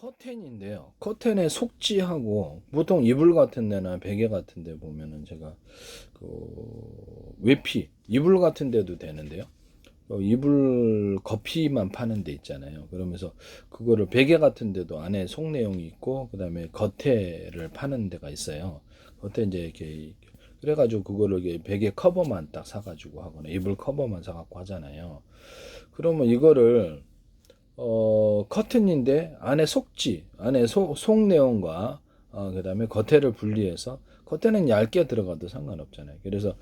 커튼인데요. 커튼의 속지하고 보통 이불 같은 데나 베개 같은 데 보면은 제가 그 외피 이불 같은 데도 되는데요. 어, 이불 거피만 파는 데 있잖아요. 그러면서 그거를 베개 같은 데도 안에 속 내용이 있고 그다음에 겉에를 파는 데가 있어요. 겉에 이제 이렇게 그래가지고 그거를 이게 베개 커버만 딱 사가지고 하거나 이불 커버만 사갖고 하잖아요. 그러면 이거를 어, 커튼인데 안에 속지, 안에 속, 속 내용과 어, 그다음에 겉에를 분리해서 겉에는 얇게 들어가도 상관없잖아요. 그래서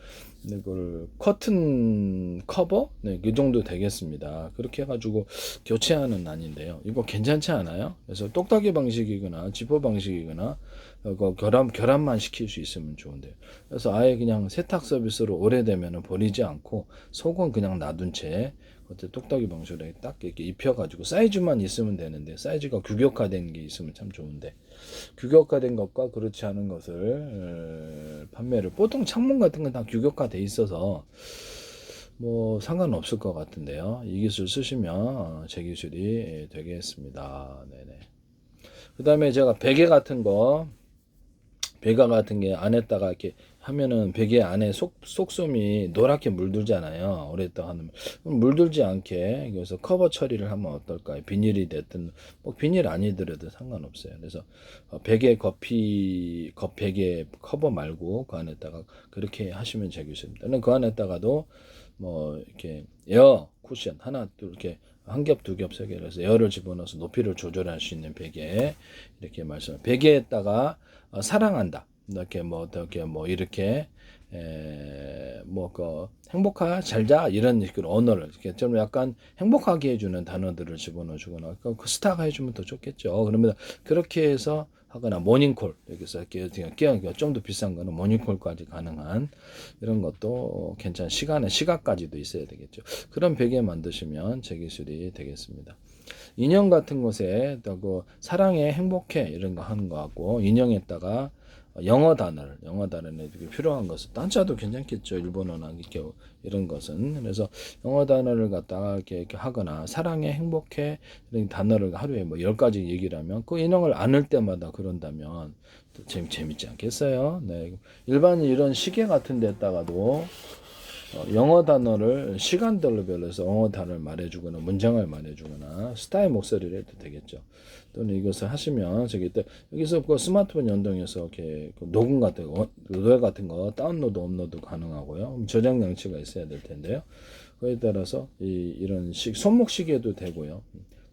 이걸 커튼 커버 네, 그 정도 되겠습니다. 그렇게 해가지고 교체하는 아닌데요. 이거 괜찮지 않아요? 그래서 똑딱이 방식이거나 지퍼 방식이거나 어, 그 결합 결합만 시킬 수 있으면 좋은데요. 그래서 아예 그냥 세탁 서비스로 오래되면 버리지 않고 속은 그냥 놔둔 채 그때 똑딱이 방식으로 딱 이렇게 입혀가지고 사이즈만 있으면 되는데 사이즈가 규격화된 게 있으면 참 좋은데 규격화된 것과 그렇지 않은 것을 어, 판매를 보통 창문 같은 건 다 규격화돼 있어서 뭐 상관없을 것 같은데요. 이 기술 쓰시면 어, 제 기술이 되겠습니다. 네네. 그 다음에 제가 베개 같은 거 베개 같은 게 안에다가 이렇게 하면은 베개 안에 속 속솜이 노랗게 물들잖아요. 오랫동안 물들지 않게 그래서 커버 처리를 하면 어떨까요? 비닐이 됐든 뭐 비닐 아니더라도 상관없어요. 그래서 어, 베개 거피 겉 베개 커버 말고 그 안에다가 그렇게 하시면 되겠습니다. 그 안에다가도 뭐 이렇게 에어 쿠션 하나 또 이렇게 한 겹, 두 겹, 세 겹, 해서 에어를 집어넣어서 높이를 조절할 수 있는 베개 이렇게 말씀. 베개에다가 어, 사랑한다. 이렇게 뭐 어떻게 뭐 이렇게 에뭐그 행복하 잘자 이런 그 언어를 이렇게 좀 약간 행복하게 해주는 단어들을 집어넣어 주거나 그, 그 스타가 해주면 더 좋겠죠. 그러면 그렇게 해서 하거나 모닝콜 여기서 이렇게 끼어 좀더 비싼 거는 모닝콜까지 가능한 이런 것도 괜찮은 시간에 시각까지도 있어야 되겠죠. 그런 베개 만드시면 제 기술이 되겠습니다. 인형 같은 곳에 그 사랑해 행복해 이런 거 하는 거 하고 인형에다가 영어 단어를 영어 단어는 필요한 것은 단자도 괜찮겠죠. 일본어나 이렇게 이런 것은. 그래서 영어 단어를 갖다가 이렇게, 이렇게 하거나 사랑해 행복해 이런 단어를 하루에 뭐 열 가지 얘기를 하면 그 인형을 안을 때마다 그런다면 또 재미 재밌지 않겠어요? 네. 일반 이런 시계 같은 데다가도 어, 영어 단어를 시간별로 별로해서 영어 단어를 말해주거나 문장을 말해주거나 스타일 목소리를 해도 되겠죠. 또는 이것을 하시면 저기 또 여기서 그 스마트폰 연동해서 이렇게 그 녹음 같은 거, 노래 같은 거 다운로드 업로드 가능하고요. 저장 장치가 있어야 될 텐데요. 그에 따라서 이 이런 식 손목 시계도 되고요.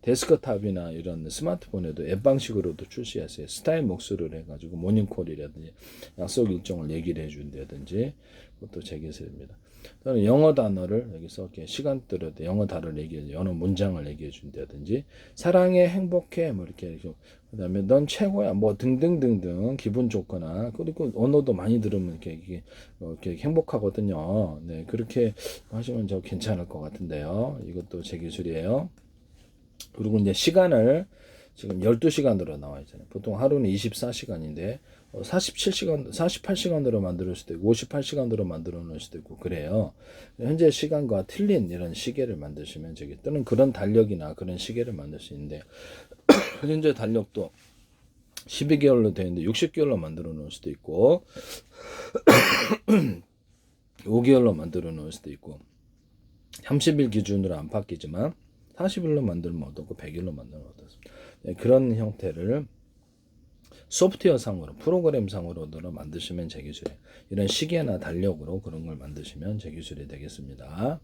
데스크탑이나 이런 스마트폰에도 앱 방식으로도 출시했어요. 스타일 목소리를 해가지고 모닝콜이라든지 약속 일정을 얘기를 해준다든지 그것도 제기술입니다. 또는 영어 단어를 여기서 이렇게 시간대로 영어 단어를 얘기해 영어 문장을 얘기해 준다든지 사랑해 행복해 뭐 이렇게 그다음에 넌 최고야 뭐 등등등등 기분 좋거나 그리고 언어도 많이 들으면 이렇게 이게 어, 이렇게 행복하거든요. 네 그렇게 하시면 저 괜찮을 것 같은데요. 이것도 제 기술이에요. 그리고 이제 시간을 지금 12시간으로 나와 있잖아요. 보통 하루는 24시간인데 47시간, 어, 48시간으로 만들 수도 있고 58시간으로 만들어 놓을 수도 있고 그래요. 현재 시간과 틀린 이런 시계를 만드시면 저기 또는 그런 달력이나 그런 시계를 만들 수 있는데 현재 달력도 12개월로 되어 있는데 60개월로 만들어 놓을 수도 있고 5개월로 만들어 놓을 수도 있고 30일 기준으로 안 바뀌지만 40일로 만들면 어떻고 100일로 만들면 어떻습니까? 네, 그런 형태를 소프트웨어 상으로 프로그램 상으로도 만드시면 제 기술이 이런 시계나 달력으로 그런 걸 만드시면 제 기술이 되겠습니다.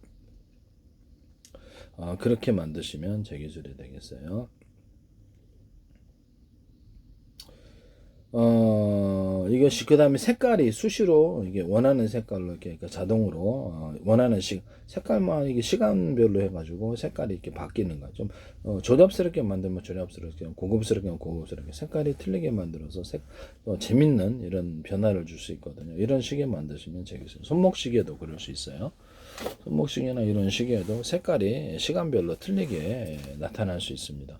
어, 그렇게 만드시면 제 기술이 되겠어요. 어, 이것이 그 다음에 색깔이 수시로 이게 원하는 색깔로 이렇게 그러니까 자동으로 어, 원하는 시 색깔만 이게 시간별로 해가지고 색깔이 이렇게 바뀌는 거야. 좀 어, 조잡스럽게 만들면 조잡스럽게, 고급스럽게 고급스럽게 색깔이 틀리게 만들어서 색 어, 재밌는 이런 변화를 줄 수 있거든요. 이런 시계 만드시면 재밌어요. 손목 시계도 그럴 수 있어요. 손목시계나 이런 시계도 색깔이 시간별로 틀리게 나타날 수 있습니다.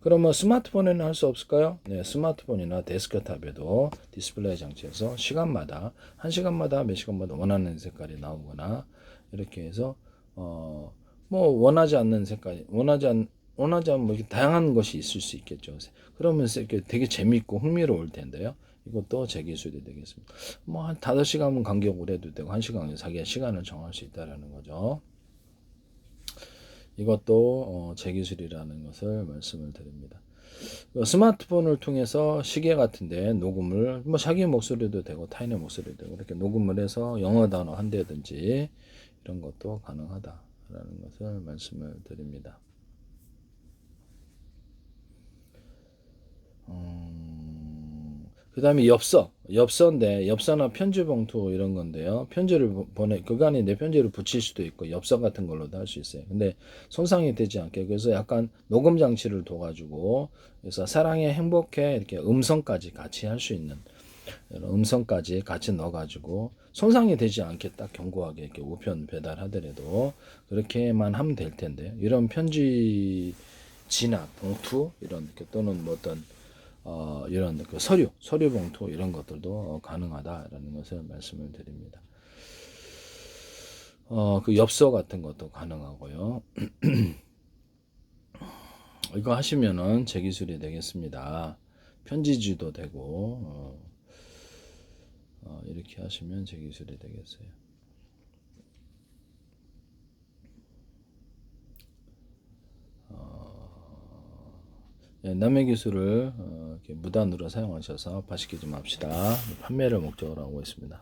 그러면 스마트폰에는 할 수 없을까요? 네, 스마트폰이나 데스크탑에도 디스플레이 장치에서 시간마다 한 시간마다 몇 시간마다 원하는 색깔이 나오거나 이렇게 해서 어 뭐 원하지 않는 색깔이 원하지 않 원하지 않으면 뭐 이렇게 다양한 것이 있을 수 있겠죠. 그러면서 이렇게 되게 재밌고 흥미로울 텐데요. 이것도 제 기술이 되겠습니다. 뭐한 다섯 시간은 간격으로 해도 되고 한 시간에 자기가 시간을 정할 수 있다라는 거죠. 이것도 어, 제 기술이라는 것을 말씀을 드립니다. 그 스마트폰을 통해서 시계 같은데 녹음을 뭐 자기 목소리도 되고 타인의 목소리도 되고 이렇게 녹음을 해서 영어 단어 한다든지 이런 것도 가능하다라는 것을 말씀을 드립니다. 음, 그 다음에 엽서, 엽서인데 엽서나 편지 봉투 이런 건데요. 편지를 보- 보내 그거 안에 내 편지를 붙일 수도 있고 엽서 같은 걸로도 할 수 있어요. 근데 손상이 되지 않게 그래서 약간 녹음 장치를 둬가지고 그래서 사랑해 행복해 이렇게 음성까지 같이 할 수 있는 음성까지 같이 넣어가지고 손상이 되지 않게 딱 견고하게 이렇게 우편 배달하더라도 그렇게만 하면 될 텐데 이런 편지 지나 봉투 이런 또는 뭐 어떤 어, 이런 그 서류 서류 봉투 이런 것들도 어, 가능하다라는 것을 말씀을 드립니다. 어, 그 엽서 같은 것도 가능하고요. 이거 하시면은 제 기술이 되겠습니다. 편지지도 되고 어, 어, 이렇게 하시면 제 기술이 되겠어요. 예, 남의 기술을 어, 이렇게 무단으로 사용하셔서 파시키지 맙시다. 판매를 목적으로 하고 있습니다.